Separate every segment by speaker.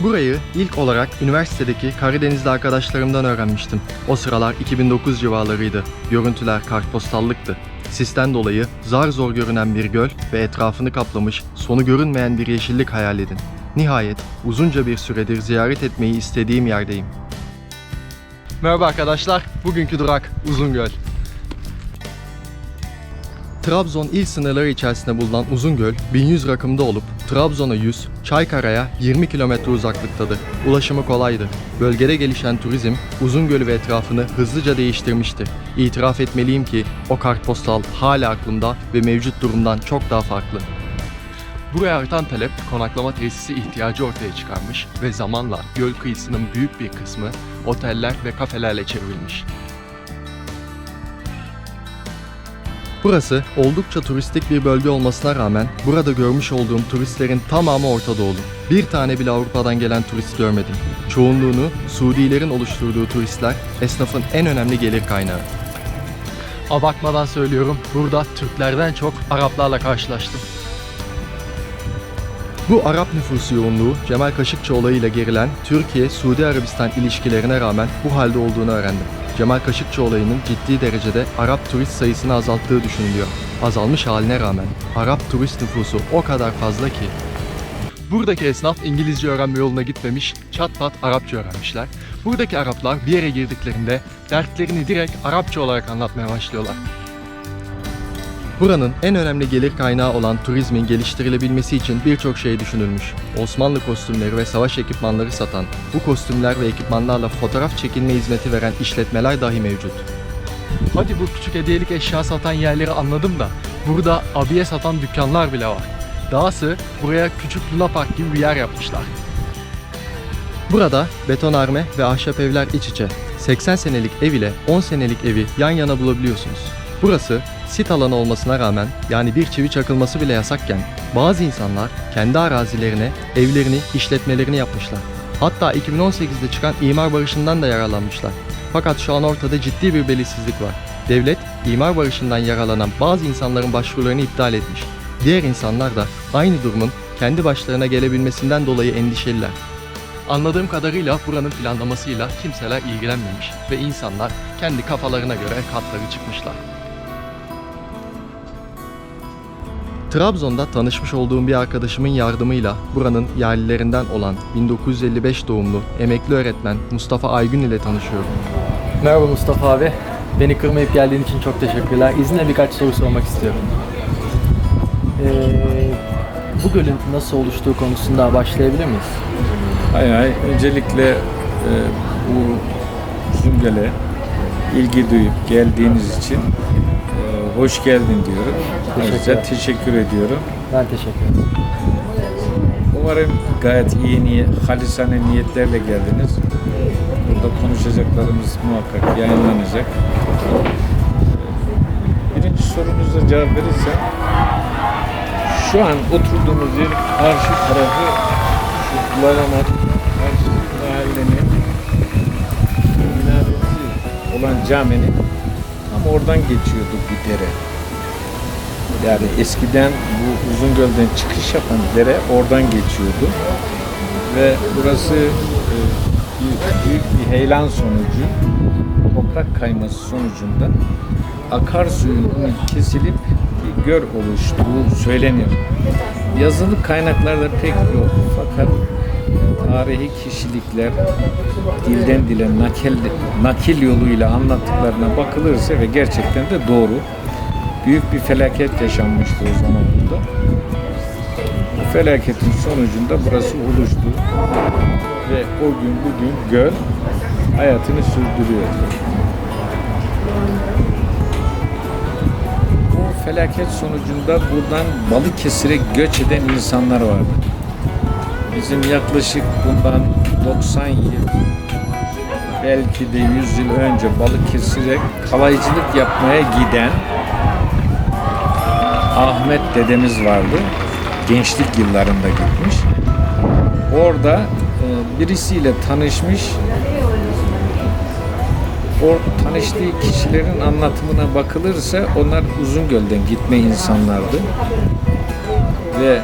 Speaker 1: Burayı ilk olarak üniversitedeki Karadenizli arkadaşlarımdan öğrenmiştim. O sıralar 2009 civarlarıydı. Görüntüler kartpostallıktı. Sisten dolayı zar zor görünen bir göl ve etrafını kaplamış sonu görünmeyen bir yeşillik hayal edin. Nihayet uzunca bir süredir ziyaret etmeyi istediğim yerdeyim. Merhaba arkadaşlar, bugünkü durak Uzungöl. Trabzon il sınırları içerisinde bulunan Uzungöl 1100 rakımda olup Trabzon'a 100, Çaykara'ya 20 kilometre uzaklıktadır. Ulaşımı kolaydır. Bölgede gelişen turizm Uzungöl'ü ve etrafını hızlıca değiştirmiştir. İtiraf etmeliyim ki o kartpostal hala aklımda ve mevcut durumdan çok daha farklı. Buraya artan talep konaklama tesisi ihtiyacı ortaya çıkarmış ve zamanla göl kıyısının büyük bir kısmı oteller ve kafelerle çevrilmiş. Burası oldukça turistik bir bölge olmasına rağmen burada görmüş olduğum turistlerin tamamı Orta Doğulu. Bir tane bile Avrupa'dan gelen turist görmedim. Çoğunluğunu Suudilerin oluşturduğu turistler esnafın en önemli gelir kaynağı. Abartmadan söylüyorum burada Türklerden çok Araplarla karşılaştım. Bu Arap nüfusu yoğunluğu Cemal Kaşıkçı olayıyla gerilen Türkiye-Suudi Arabistan ilişkilerine rağmen bu halde olduğunu öğrendim. Cemal Kaşıkçı olayının ciddi derecede Arap turist sayısını azalttığı düşünülüyor. Azalmış haline rağmen Arap turist nüfusu o kadar fazla ki. Buradaki esnaf İngilizce öğrenme yoluna gitmemiş, çat pat Arapça öğrenmişler. Buradaki Araplar bir yere girdiklerinde dertlerini direkt Arapça olarak anlatmaya başlıyorlar. Buranın en önemli gelir kaynağı olan turizmin geliştirilebilmesi için birçok şey düşünülmüş. Osmanlı kostümleri ve savaş ekipmanları satan, bu kostümler ve ekipmanlarla fotoğraf çekilme hizmeti veren işletmeler dahi mevcut. Hadi bu küçük hediyelik eşya satan yerleri anladım da burada abiye satan dükkanlar bile var. Dahası buraya küçük Luna Park gibi bir yer yapmışlar. Burada betonarme ve ahşap evler iç içe. 80 senelik ev ile 10 senelik evi yan yana bulabiliyorsunuz. Burası sit alanı olmasına rağmen yani bir çivi çakılması bile yasakken bazı insanlar kendi arazilerine evlerini, işletmelerini yapmışlar. Hatta 2018'de çıkan imar barışından da yararlanmışlar. Fakat şu an ortada ciddi bir belirsizlik var. Devlet imar barışından yararlanan bazı insanların başvurularını iptal etmiş. Diğer insanlar da aynı durumun kendi başlarına gelebilmesinden dolayı endişeliler. Anladığım kadarıyla buranın planlamasıyla kimseler ilgilenmemiş ve insanlar kendi kafalarına göre katları çıkmışlar. Trabzon'da tanışmış olduğum bir arkadaşımın yardımıyla buranın yerlilerinden olan 1955 doğumlu emekli öğretmen Mustafa Aygün ile tanışıyorum.
Speaker 2: Merhaba Mustafa abi. Beni kırmayıp geldiğin için çok teşekkürler. İzinle birkaç soru sormak istiyorum. Ee, bu gölün nasıl oluştuğu konusunda başlayabilir miyiz?
Speaker 3: Hay hay. Öncelikle e, bu Züngele ilgi duyup geldiğiniz için hoş geldin diyorum. Ayrıca teşekkür ediyorum.
Speaker 2: Ben teşekkür ederim.
Speaker 3: Umarım gayet iyi niyet, halisane niyetlerle geldiniz. Burada konuşacaklarımız muhakkak yayınlanacak. Birinci sorunuza cevap verirsem şu an oturduğumuz yer karşı tarafı şu Laramat karşı mahallenin minaresi olan caminin oradan geçiyordu bir dere. Yani eskiden bu Uzungöl'den çıkış yapan dere oradan geçiyordu. Ve burası e, bir, büyük bir heyelan sonucu, toprak kayması sonucunda akarsuyun kesilip bir göl oluştuğu söyleniyor. Yazılı kaynaklarda pek yok fakat tarihi kişilikler dilden dile nakil, nakil yoluyla anlattıklarına bakılırsa ve gerçekten de doğru büyük bir felaket yaşanmıştı o zaman burada. Bu felaketin sonucunda burası oluştu ve o gün bugün göl hayatını sürdürüyor. Bu felaket sonucunda buradan Balıkesir'e göç eden insanlar vardı. Bizim yaklaşık bundan 90 yıl belki de 100 yıl önce Balıkesir'e kalaycılık yapmaya giden Ahmet dedemiz vardı. Gençlik yıllarında gitmiş. Orada e, birisiyle tanışmış. O tanıştığı kişilerin anlatımına bakılırsa onlar Uzungöl'den gitme insanlardı. Ve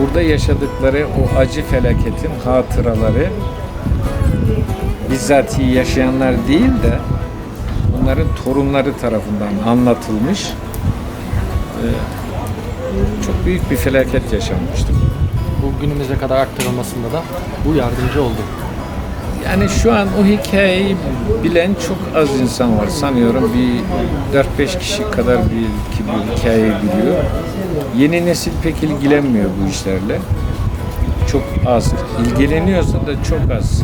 Speaker 3: burada yaşadıkları o acı felaketin hatıraları bizzat yaşayanlar değil de onların torunları tarafından anlatılmış. Ee, çok büyük bir felaket yaşanmıştı.
Speaker 2: Bu günümüze kadar aktarılmasında da bu yardımcı oldu.
Speaker 3: Yani şu an o hikayeyi bilen çok az insan var. Sanıyorum bir 4-5 kişi kadar bir ki bu hikayeyi biliyor. Yeni nesil pek ilgilenmiyor bu işlerle. Çok az. İlgileniyorsa da çok az.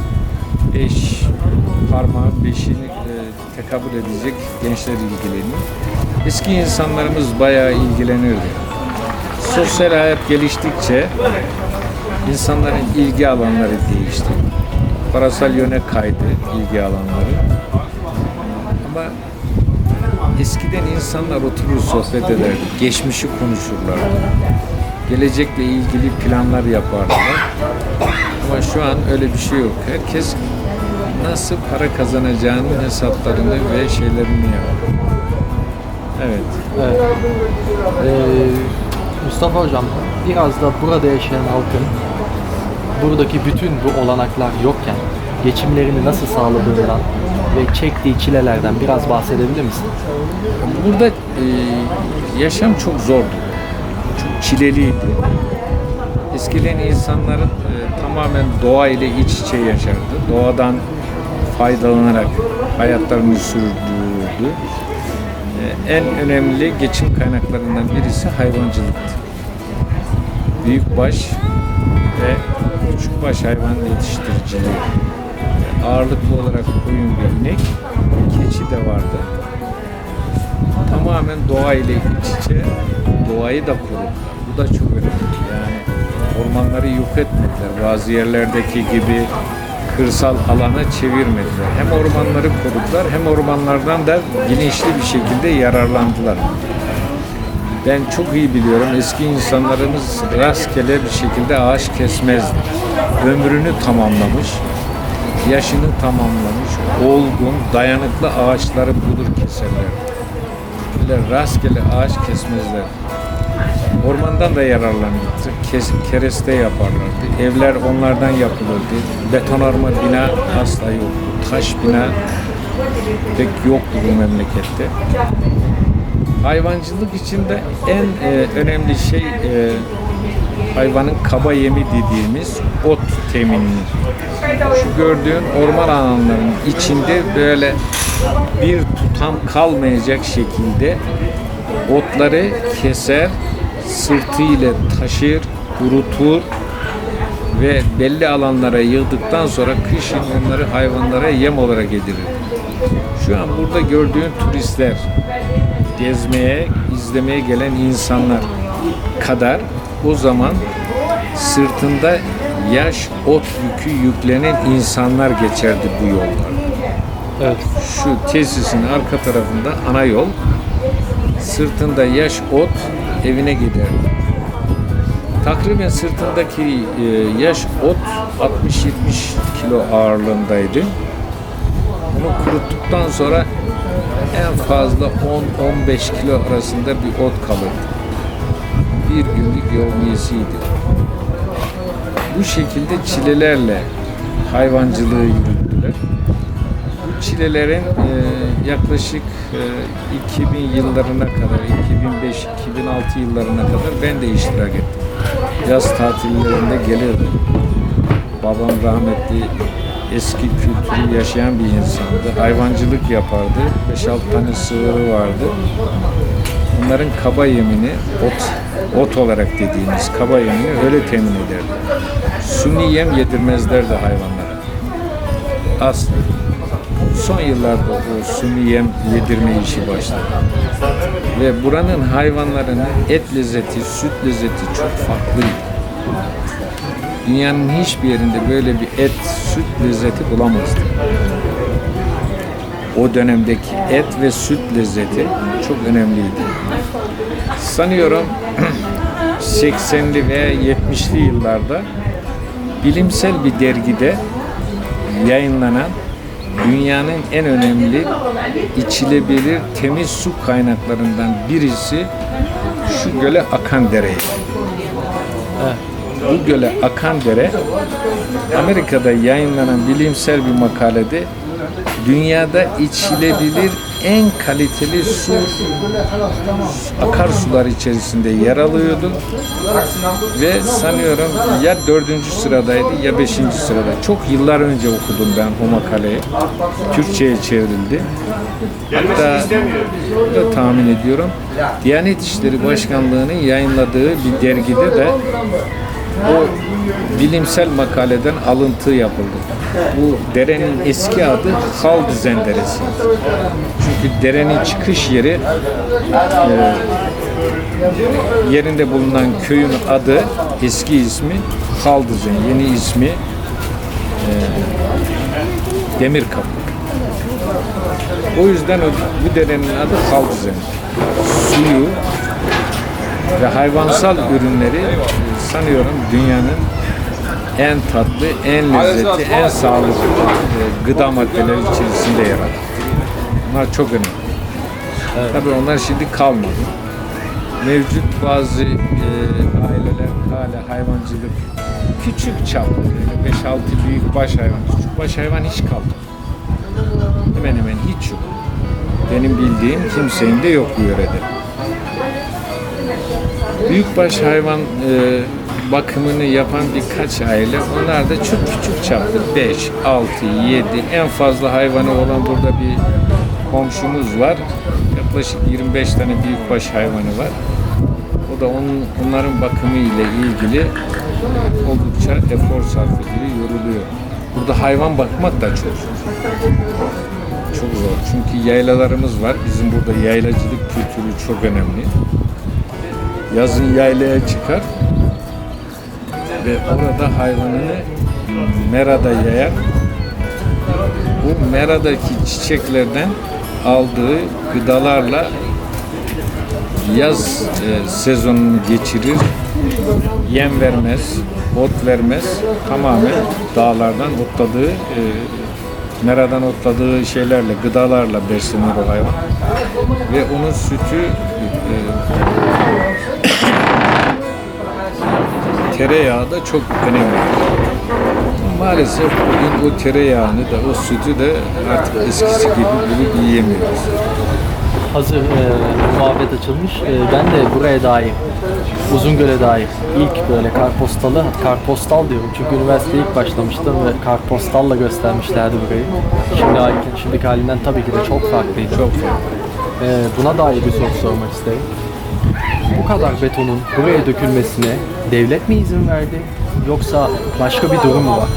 Speaker 3: Beş parmağın beşini e, tekabül edecek gençler ilgileniyor. Eski insanlarımız bayağı ilgileniyordu. Sosyal hayat geliştikçe insanların ilgi alanları değişti. Parasal yöne kaydı ilgi alanları. Eskiden insanlar oturur sohbet ederdi. Geçmişi konuşurlardı. Gelecekle ilgili planlar yapardılar. Ama şu an öyle bir şey yok. Herkes nasıl para kazanacağının hesaplarını ve şeylerini yapıyor. Evet.
Speaker 2: Evet. Ee, Mustafa Hocam biraz da burada yaşayan halkın buradaki bütün bu olanaklar yokken geçimlerini nasıl sağladığından ve çektiği çilelerden biraz bahsedebilir misin?
Speaker 3: Burada e, yaşam çok zordu. Çok çileliydi. Eskiden insanların e, tamamen doğa ile iç içe yaşardı. Doğadan faydalanarak hayatlarını sürdürdü. E, en önemli geçim kaynaklarından birisi hayvancılıktı. Büyükbaş ve küçükbaş hayvan yetiştiriciliği. Ağırlıklı olarak koyun ve inek, keçi de vardı tamamen doğa ile iç içe doğayı da korudular. Bu da çok önemli. Yani ormanları yok etmediler. Bazı yerlerdeki gibi kırsal alana çevirmediler. Hem ormanları korudular hem ormanlardan da bilinçli bir şekilde yararlandılar. Ben çok iyi biliyorum eski insanlarımız rastgele bir şekilde ağaç kesmezdi. Ömrünü tamamlamış, yaşını tamamlamış, olgun, dayanıklı ağaçları bulur keserler böyle rastgele ağaç kesmezler. Ormandan da yararlanırdı. Kes, kereste yaparlardı. Evler onlardan yapılırdı. Betonarme bina asla yoktu. Taş bina pek yoktu bu memlekette. Hayvancılık içinde en e, önemli şey e, hayvanın kaba yemi dediğimiz ot teminidir. Şu gördüğün orman alanlarının içinde böyle bir tutam kalmayacak şekilde otları keser, sırtıyla taşır, kurutur ve belli alanlara yığdıktan sonra kışın onları hayvanlara yem olarak yedirir. Şu an burada gördüğün turistler, gezmeye, izlemeye gelen insanlar kadar o zaman sırtında yaş ot yükü yüklenen insanlar geçerdi bu yollarda
Speaker 2: Evet.
Speaker 3: şu tesisin arka tarafında ana yol. Sırtında yaş ot evine gider. Takriben sırtındaki e, yaş ot 60-70 kilo ağırlığındaydı. Bunu kuruttuktan sonra en fazla 10-15 kilo arasında bir ot kalırdı. Bir günlük yevmiyesiydi. Bu şekilde çilelerle hayvancılığı yürüttüler bu çilelerin e, yaklaşık e, 2000 yıllarına kadar, 2005-2006 yıllarına kadar ben de iştirak ettim. Yaz tatillerinde gelirdim. Babam rahmetli eski kültürü yaşayan bir insandı. Hayvancılık yapardı. 5-6 tane sığırı vardı. Bunların kaba yemini, ot, ot olarak dediğimiz kaba yemini öyle temin ederdi. Suni yem yedirmezlerdi hayvanlara. Aslı son yıllarda o suni yem yedirme işi başladı. Ve buranın hayvanlarının et lezzeti, süt lezzeti çok farklıydı. Dünyanın hiçbir yerinde böyle bir et, süt lezzeti bulamazdı. O dönemdeki et ve süt lezzeti çok önemliydi. Sanıyorum 80'li ve 70'li yıllarda bilimsel bir dergide yayınlanan dünyanın en önemli içilebilir temiz su kaynaklarından birisi şu göle akan dereydi.
Speaker 2: Evet.
Speaker 3: bu göle akan dere Amerika'da yayınlanan bilimsel bir makalede dünyada içilebilir en kaliteli su akarsular içerisinde yer alıyordu ve sanıyorum ya dördüncü sıradaydı ya beşinci sırada. Çok yıllar önce okudum ben o makaleyi. Türkçe'ye çevrildi. Hatta da tahmin ediyorum Diyanet İşleri Başkanlığı'nın yayınladığı bir dergide de o bilimsel makaleden alıntı yapıldı. Bu derenin eski adı Haldizen Deresi. Çünkü derenin çıkış yeri e, yerinde bulunan köyün adı eski ismi Haldizen, yeni ismi e, Demirkapı. O yüzden o, bu derenin adı Haldizen. Suyu ve hayvansal ürünleri sanıyorum dünyanın en tatlı, en lezzetli, en sağlıklı e, gıda maddeleri içerisinde yer alır. Bunlar çok önemli. Tabii onlar şimdi kalmadı. Mevcut bazı e, aileler hala hayvancılık küçük çaplı, böyle 5-6 büyük baş hayvan, küçük baş hayvan hiç kalmadı. Hemen hemen hiç yok. Benim bildiğim kimsenin de yok bu yörede. Büyükbaş hayvan e, bakımını yapan birkaç aile, onlar da çok küçük çaplı, 5, 6, 7, en fazla hayvanı olan burada bir komşumuz var. Yaklaşık 25 tane büyükbaş hayvanı var. O da onun, onların bakımı ile ilgili oldukça efor sarf ediyor, yoruluyor. Burada hayvan bakmak da çok zor. Çok zor. Çünkü yaylalarımız var. Bizim burada yaylacılık kültürü çok önemli. Yazın yaylaya çıkar ve orada hayvanını merada yayar. Bu meradaki çiçeklerden aldığı gıdalarla yaz e, sezonunu geçirir. Yem vermez, ot vermez. Tamamen dağlardan otladığı, e, meradan otladığı şeylerle, gıdalarla beslenir o hayvan. Ve onun sütü e, tereyağı da çok önemli. Maalesef bugün o tereyağını da o sütü de artık eskisi gibi bulup yiyemiyoruz.
Speaker 2: Hazır e, muhabbet açılmış. E, ben de buraya dair, Uzungöl'e dair ilk böyle kartpostalı, kartpostal diyorum çünkü üniversiteye ilk başlamıştım ve kartpostalla göstermişlerdi burayı. Şimdi şimdiki halinden tabii ki de çok farklıydı.
Speaker 3: Çok farklı.
Speaker 2: E, buna dair bir soru sormak isterim. Bu kadar betonun buraya dökülmesine devlet mi izin verdi yoksa başka bir durum mu var?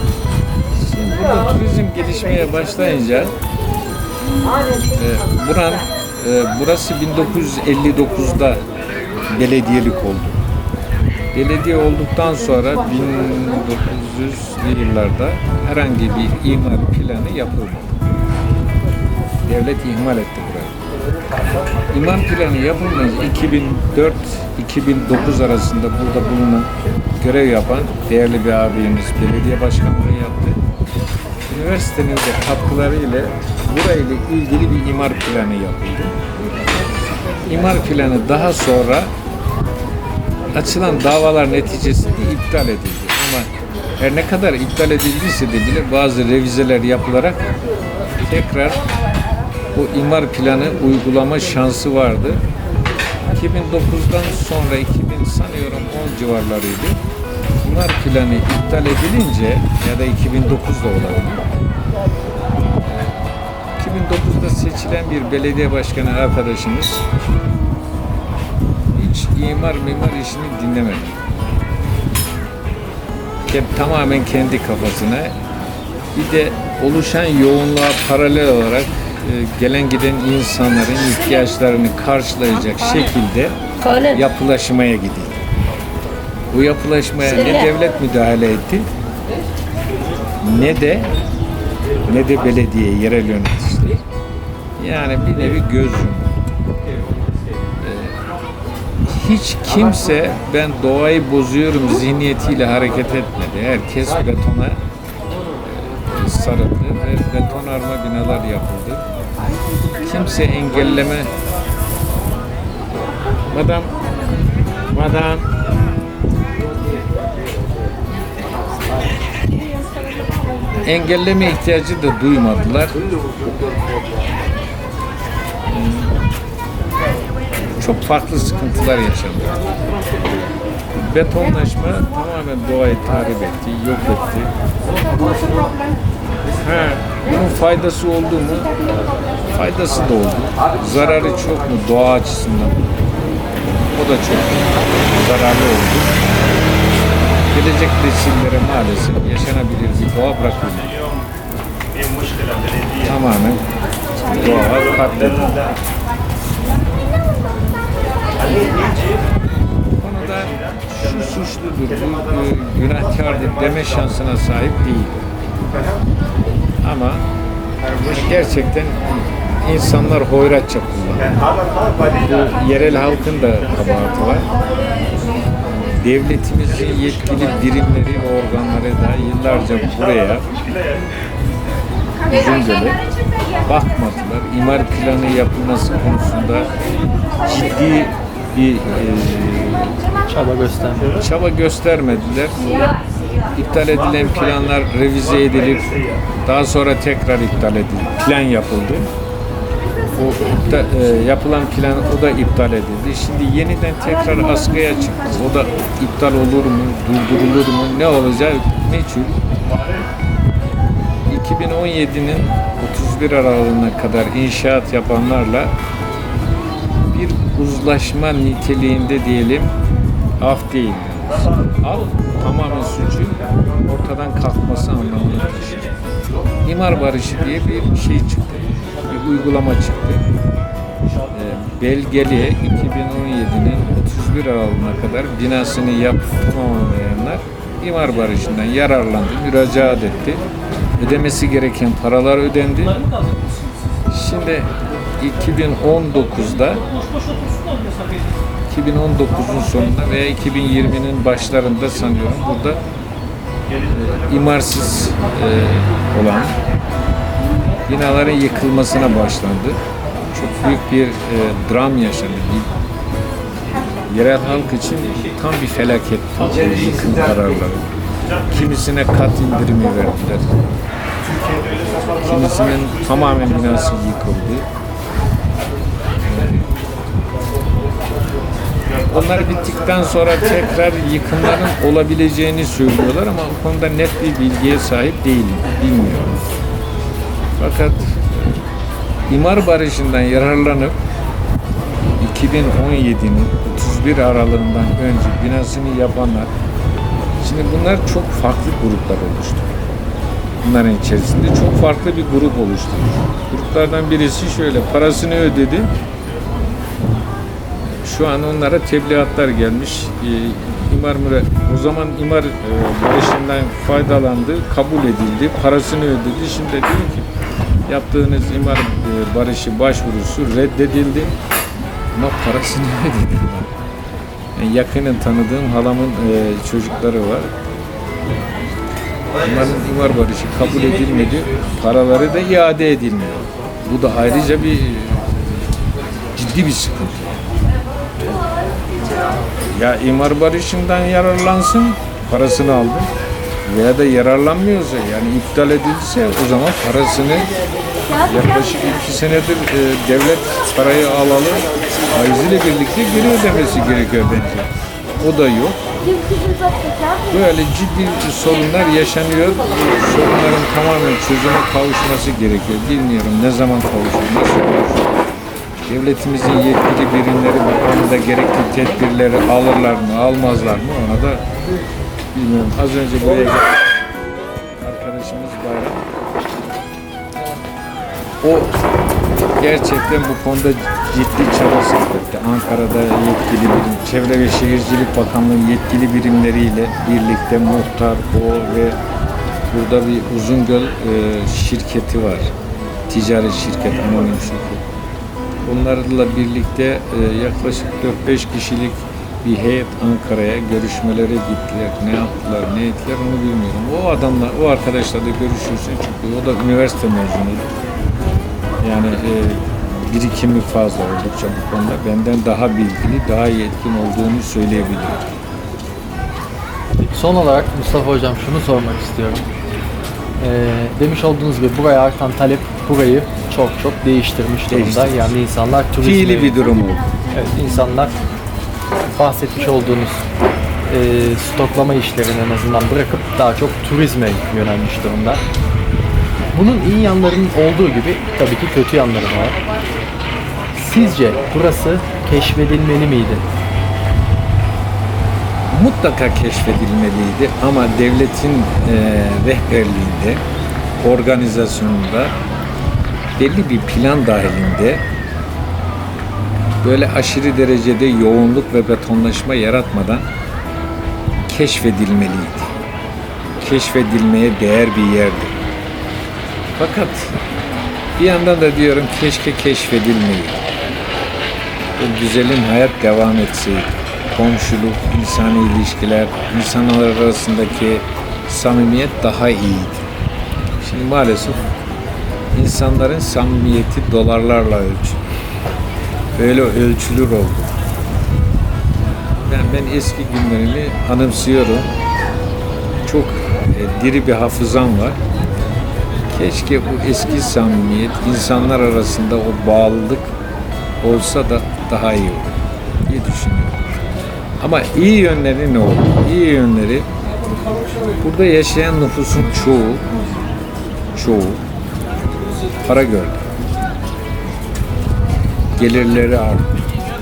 Speaker 3: Şimdi burada turizm gelişmeye başlayınca e, buran, e, burası 1959'da belediyelik oldu. Belediye olduktan sonra 1900'lü yıllarda herhangi bir imar planı yapılmadı. Devlet ihmal etti İmar planı yapılmayınca 2004-2009 arasında burada bulunan görev yapan değerli bir abimiz belediye başkanlığı yaptı. Üniversitenin de katkılarıyla burayla ilgili bir imar planı yapıldı. İmar planı daha sonra açılan davalar neticesinde iptal edildi. Ama her ne kadar iptal edildiyse de bile bazı revizeler yapılarak tekrar bu imar planı uygulama şansı vardı. 2009'dan sonra 2000 sanıyorum 10 civarlarıydı. İmar planı iptal edilince ya da 2009'da olabilir. 2009'da seçilen bir belediye başkanı arkadaşımız hiç imar mimar işini dinlemedi. Tamamen kendi kafasına bir de oluşan yoğunluğa paralel olarak gelen giden insanların ihtiyaçlarını karşılayacak şekilde yapılaşmaya gidildi. Bu yapılaşmaya ne devlet müdahale etti ne de ne de belediye, yerel yöneticiler. Yani bir nevi göz yumdu. Ee, Hiç kimse ben doğayı bozuyorum zihniyetiyle hareket etmedi. Herkes betona e, sarıldı ve betonarme binalar yapıldı kimse engelleme. Madam, madam. Engelleme ihtiyacı da duymadılar. Çok farklı sıkıntılar yaşandı. Betonlaşma tamamen doğayı tahrip etti, yok etti. Ha, bunun faydası oldu mu? Faydası da oldu. Zararı çok mu doğa açısından? O da çok zararlı oldu. Gelecek nesillere maalesef yaşanabilir bir doğa bırakıldı. Tamamen doğa katledildi. Bu konuda şu suçludur, bu günahkardır deme şansına sahip değil. Ama gerçekten insanlar hoyratça kullanıyor. Bu yerel halkın da kabahati var. Devletimizin yetkili birimleri ve organları da yıllarca buraya Uzungöl'e bakmadılar. İmar planı yapılması konusunda ciddi bir e,
Speaker 2: Çaba göstermiyor.
Speaker 3: çaba göstermediler. İptal edilen planlar revize edilip daha sonra tekrar iptal edildi. Plan yapıldı. O iptal- e, yapılan plan o da iptal edildi. Şimdi yeniden tekrar askıya çıktı. O da iptal olur mu, durdurulur mu, ne olacak meçhul. 2017'nin 31 Aralık'ına kadar inşaat yapanlarla bir uzlaşma niteliğinde diyelim af değil. Af tamamen suçun ortadan kalkması anlamına taşıyor. İmar barışı diye bir şey çıktı. Bir uygulama çıktı. Ee, belgeli 2017'nin 31 Aralık'ına kadar binasını yapıp tamamlayanlar imar barışından yararlandı, müracaat etti. Ödemesi gereken paralar ödendi. Şimdi 2019'da 2019'un sonunda veya 2020'nin başlarında sanıyorum burada e, imarsız e, olan binaların yıkılmasına başlandı. Çok büyük bir e, dram yaşandı. Yerel halk için tam bir felaket yıkım kararları. Kimisine kat indirimi verdiler. Kimisinin tamamen binası yıkıldı. Onlar bittikten sonra tekrar yıkımların olabileceğini söylüyorlar ama bu konuda net bir bilgiye sahip değilim, bilmiyorum. Fakat e, imar barışından yararlanıp 2017'nin 31 Aralık'ından önce binasını yapanlar şimdi bunlar çok farklı gruplar oluştu. Bunların içerisinde çok farklı bir grup oluştu. Gruplardan birisi şöyle parasını ödedi. Şu an onlara tebliğatlar gelmiş. Ee, imar o zaman imar e, barışından faydalandı, kabul edildi, parasını ödedi. Şimdi diyor ki yaptığınız imar e, barışı başvurusu reddedildi ama parasını ödedi. Yani yakının tanıdığım halamın e, çocukları var. Onların imar barışı kabul edilmedi, paraları da iade edilmiyor. Bu da ayrıca bir ciddi bir sıkıntı. Ya imar barışından yararlansın, parasını aldın. Veya da yararlanmıyorsa yani iptal edilse o zaman parasını yaklaşık iki senedir e, devlet parayı alalı faiziyle birlikte geri ödemesi gerekiyor bence. O da yok. Böyle ciddi sorunlar yaşanıyor. Sorunların tamamen çözüme kavuşması gerekiyor. Bilmiyorum ne zaman kavuşur, nasıl kavuşur. Devletimizin yetkili birimleri bu konuda gerekli tedbirleri alırlar mı, almazlar mı ona da bilmiyorum. Az önce buraya gelen arkadaşımız Bayram. O gerçekten bu konuda ciddi çaba sarf etti. Ankara'da yetkili birim, Çevre ve Şehircilik Bakanlığı yetkili birimleriyle birlikte muhtar, o ve burada bir Uzungöl e, şirketi var. Ticari şirket, anonim şirket. Onlarla birlikte e, yaklaşık 4-5 kişilik bir heyet Ankara'ya görüşmelere gittiler. Ne yaptılar, ne ettiler onu bilmiyorum. O adamla, o arkadaşlarla görüşürsün çünkü o da üniversite mezunu. Yani e, birikimi fazla oldukça bu konuda. Benden daha bilgili, daha yetkin olduğunu söyleyebilirim.
Speaker 2: Son olarak Mustafa Hocam şunu sormak istiyorum. Ee, demiş olduğunuz gibi buraya artan talep burayı çok çok değiştirmiş durumda.
Speaker 3: Değiştirmiş.
Speaker 2: Yani insanlar turizme...
Speaker 3: Fiili bir durum oldu.
Speaker 2: Evet, insanlar bahsetmiş olduğunuz e, stoklama işlerini en azından bırakıp daha çok turizme yönelmiş durumda. Bunun iyi yanlarının olduğu gibi tabii ki kötü yanları var. Sizce burası keşfedilmeli miydi?
Speaker 3: mutlaka keşfedilmeliydi ama devletin e, rehberliğinde, organizasyonunda belli bir plan dahilinde böyle aşırı derecede yoğunluk ve betonlaşma yaratmadan keşfedilmeliydi. Keşfedilmeye değer bir yerdi. Fakat bir yandan da diyorum keşke keşfedilmeyeydi. Bu güzelim hayat devam etseydi. Komşuluk, insani ilişkiler, insanlar arasındaki samimiyet daha iyiydi. Şimdi maalesef insanların samimiyeti dolarlarla ölçülür. Böyle ölçülür oldu. Ben, ben eski günlerimi anımsıyorum. Çok e, diri bir hafızam var. Keşke bu eski samimiyet, insanlar arasında o bağlılık olsa da daha iyi olur diye düşünüyorum. Ama iyi yönleri ne olur? İyi yönleri burada yaşayan nüfusun çoğu çoğu para gördü. Gelirleri arttı.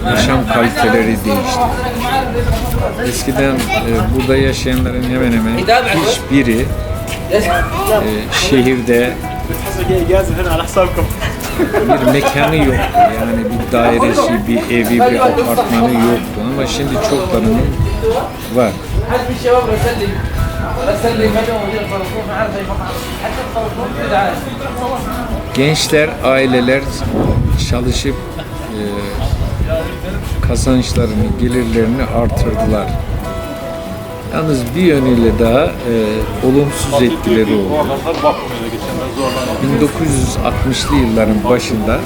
Speaker 3: Yaşam kaliteleri değişti. Eskiden e, burada yaşayanların hemen hemen hiçbiri e, şehirde bir mekanı yoktu. Yani bir dairesi, bir evi, bir apartmanı yoktu. Ama şimdi çoklarının var. Gençler, aileler çalışıp e, kazançlarını, gelirlerini artırdılar. Yalnız bir yönüyle daha e, olumsuz etkileri oldu. 1960'lı yılların başında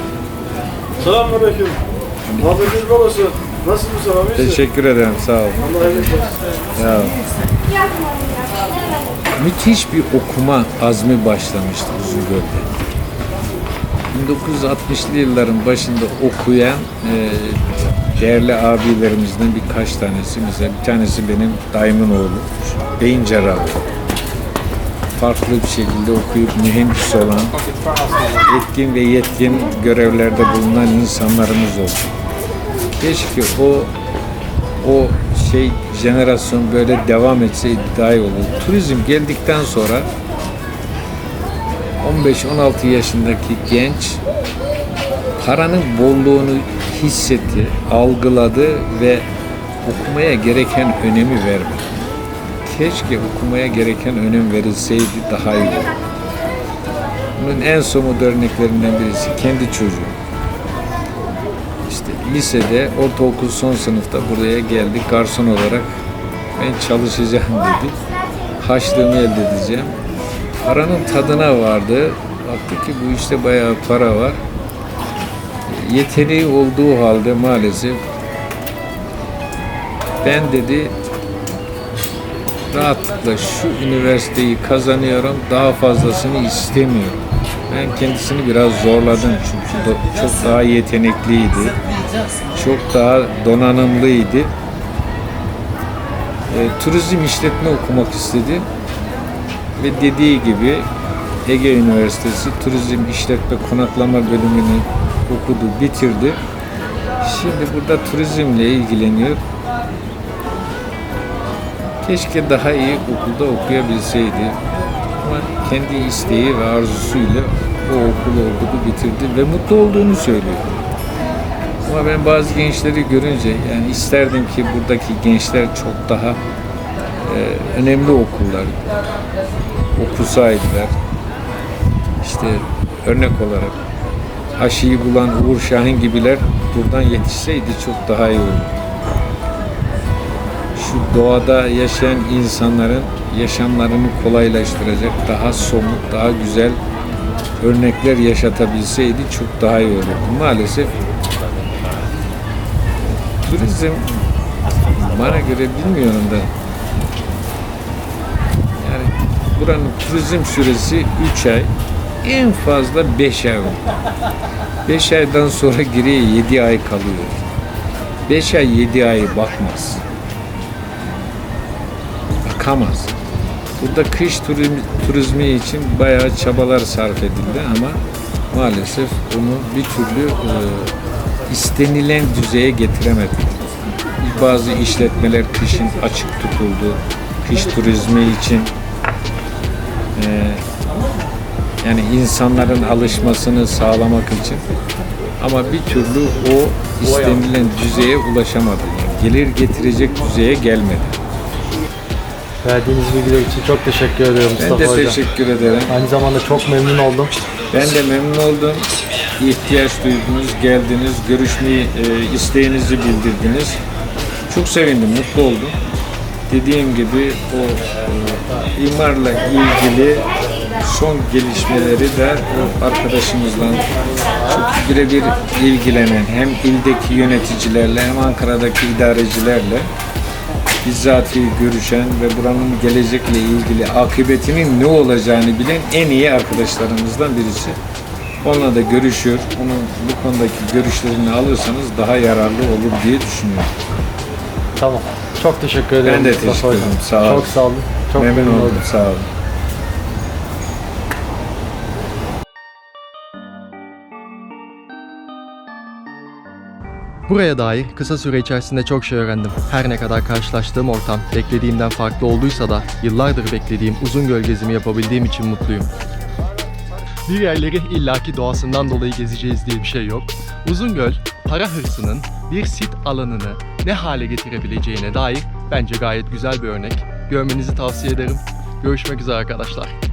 Speaker 4: Selamünaleyküm. Muhabbetin babası. Nasıl bu?
Speaker 3: Teşekkür ederim. Sağ olun. Ya. Müthiş bir okuma azmi başlamıştı Uzungöl'de. 1960'lı yılların başında okuyan e, değerli abilerimizden birkaç tanesi. Mesela bir tanesi benim dayımın oğlu. Beyin cerrahı. Farklı bir şekilde okuyup mühendis olan, etkin ve yetkin görevlerde bulunan insanlarımız oldu. Keşke o o şey jenerasyon böyle devam etseydi daha olurdu. Turizm geldikten sonra 15-16 yaşındaki genç paranın bolluğunu hissetti, algıladı ve okumaya gereken önemi vermedi. Keşke okumaya gereken önem verilseydi daha iyi olurdu. Bunun en somut örneklerinden birisi kendi çocuğum. İşte lisede, ortaokul son sınıfta buraya geldi. Garson olarak ben çalışacağım dedi. Haçlığımı elde edeceğim. Paranın tadına vardı. Baktı ki bu işte bayağı para var. Yeteneği olduğu halde maalesef ben dedi rahatlıkla şu üniversiteyi kazanıyorum, daha fazlasını istemiyorum. Ben kendisini biraz zorladım çünkü çok daha yetenekliydi, çok daha donanımlıydı. E, turizm işletme okumak istedi ve dediği gibi Ege Üniversitesi Turizm İşletme Konaklama bölümünü okudu, bitirdi. Şimdi burada turizmle ilgileniyor. Keşke daha iyi okulda okuyabilseydi. Ama kendi isteği ve arzusuyla o okulu okudu, bitirdi ve mutlu olduğunu söylüyor. Ama ben bazı gençleri görünce yani isterdim ki buradaki gençler çok daha e, önemli okullar okusaydılar. İşte örnek olarak aşıyı bulan Uğur Şahin gibiler buradan yetişseydi çok daha iyi olurdu. Şu doğada yaşayan insanların yaşamlarını kolaylaştıracak daha somut, daha güzel örnekler yaşatabilseydi çok daha iyi olurdu. Maalesef turizm bana göre bilmiyorum da buranın turizm süresi 3 ay. En fazla 5 ay olur. 5 aydan sonra geriye 7 ay kalıyor. 5 ay 7 ay bakmaz. Bakamaz. Burada kış turizmi, turizmi için bayağı çabalar sarf edildi ama maalesef onu bir türlü e, istenilen düzeye getiremedik. Bazı işletmeler kışın açık tutuldu. Kış turizmi için e, yani insanların alışmasını sağlamak için ama bir türlü o istenilen düzeye ulaşamadı. Yani gelir getirecek düzeye gelmedi.
Speaker 2: Verdiğiniz bilgiler için çok teşekkür
Speaker 3: Ben
Speaker 2: Mustafa
Speaker 3: de
Speaker 2: Hocam.
Speaker 3: teşekkür ederim.
Speaker 2: Aynı zamanda çok memnun oldum.
Speaker 3: Ben de memnun oldum. İhtiyaç duydunuz, geldiniz, görüşmeyi e, isteğinizi bildirdiniz. Çok sevindim, mutlu oldum. Dediğim gibi o e, imarla ilgili son gelişmeleri de o arkadaşımızla çok birebir ilgilenen hem ildeki yöneticilerle hem Ankara'daki idarecilerle bizzati görüşen ve buranın gelecekle ilgili akıbetinin ne olacağını bilen en iyi arkadaşlarımızdan birisi. Onunla da görüşüyor. Onun bu konudaki görüşlerini alırsanız daha yararlı olur diye düşünüyorum.
Speaker 2: Tamam. Çok teşekkür ederim
Speaker 3: Ben de
Speaker 2: Mustafa
Speaker 3: teşekkür
Speaker 2: Hocam.
Speaker 3: ederim. Sağ olun.
Speaker 2: Çok sağ olun. Çok
Speaker 3: Memnun oldum. Sağ olun.
Speaker 1: Buraya dair kısa süre içerisinde çok şey öğrendim. Her ne kadar karşılaştığım ortam beklediğimden farklı olduysa da yıllardır beklediğim uzun göl gezimi yapabildiğim için mutluyum. Bir yerleri illaki doğasından dolayı gezeceğiz diye bir şey yok. Uzungöl, para hırsının bir sit alanını ne hale getirebileceğine dair bence gayet güzel bir örnek. Görmenizi tavsiye ederim. Görüşmek üzere arkadaşlar.